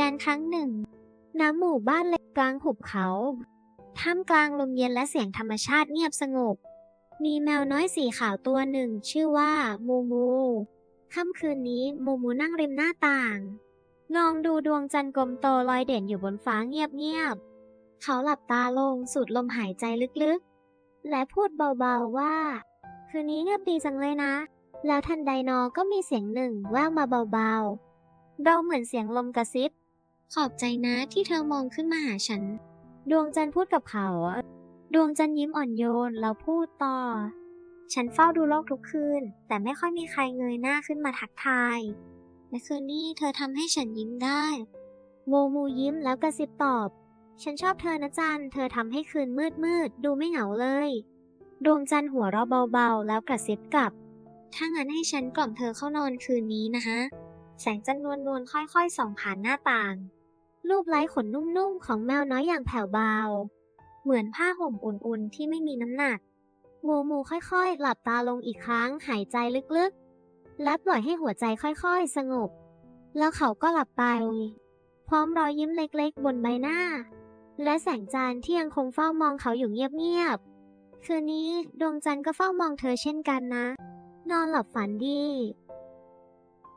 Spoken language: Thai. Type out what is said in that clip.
การครั้งหนึ่งณหมู่บ้านเล็กกลางหุบเขา ท่ามกลางลมเย็นและเสียงธรรมชาติเงียบสงบ มีแมวน้อยสีขาวตัวหนึ่ง ชื่อว่ามูมูค่ำคืนนี้มูมูนั่งริมหน้าต่างมองดูดวงจันทร์กลมโตลอยเด่นอยู่บนฟ้าเงียบๆ เขาหลับตาลงสูดลมหายใจลึกๆ และพูดเบาๆว่า คืนนี้เงียบดีจังเลยนะ แล้วทันใดนอก็มีเสียงหนึ่งแว่วมาเบาๆเราเหมือนเสียงลมกระซิบ ขอบใจนะที่เธอมองขึ้นมาหาฉัน ดวงจันทร์พูดกับเขา ดวงจันทร์ยิ้มอ่อนโยนแล้วพูดต่อ ฉันเฝ้าดูโลกทุกคืน แต่ไม่ค่อยมีใครเงยหน้าขึ้นมาทักทายและคืนนี้เธอทำให้ฉันยิ้มได้โมมูยิ้มแล้วกระซิบตอบ ฉันชอบเธอนะจันเธอทำให้คืนมืดมืดดูไม่เหงาเลย ดวงจันทร์หัวเราะเบาๆ แล้วกระซิบกลับ ถ้างั้นให้ฉันกล่อมเธอเข้านอนคืนนี้นะฮะแสงจันทร์นวลๆค่อยๆส่องผ่านหน้าต่าง รูปไล้ขนนุ่มๆ ของแมวน้อยอย่างแผ่วเบา เหมือนผ้าห่มอุ่นๆ ที่ไม่มีน้ำหนัก มูมูค่อยๆ หลับตาลงอีกครั้งหายใจลึกๆ และปล่อยให้หัวใจค่อยๆ สงบ แล้วเขาก็หลับไป พร้อมรอยยิ้มเล็กๆ บนใบหน้า และแสงจันทร์ที่ยังคงเฝ้ามองเขาอยู่เงียบๆ คืนนี้ดวงจันทร์ก็เฝ้ามองเธอเช่นกันนะ นอนหลับฝันดี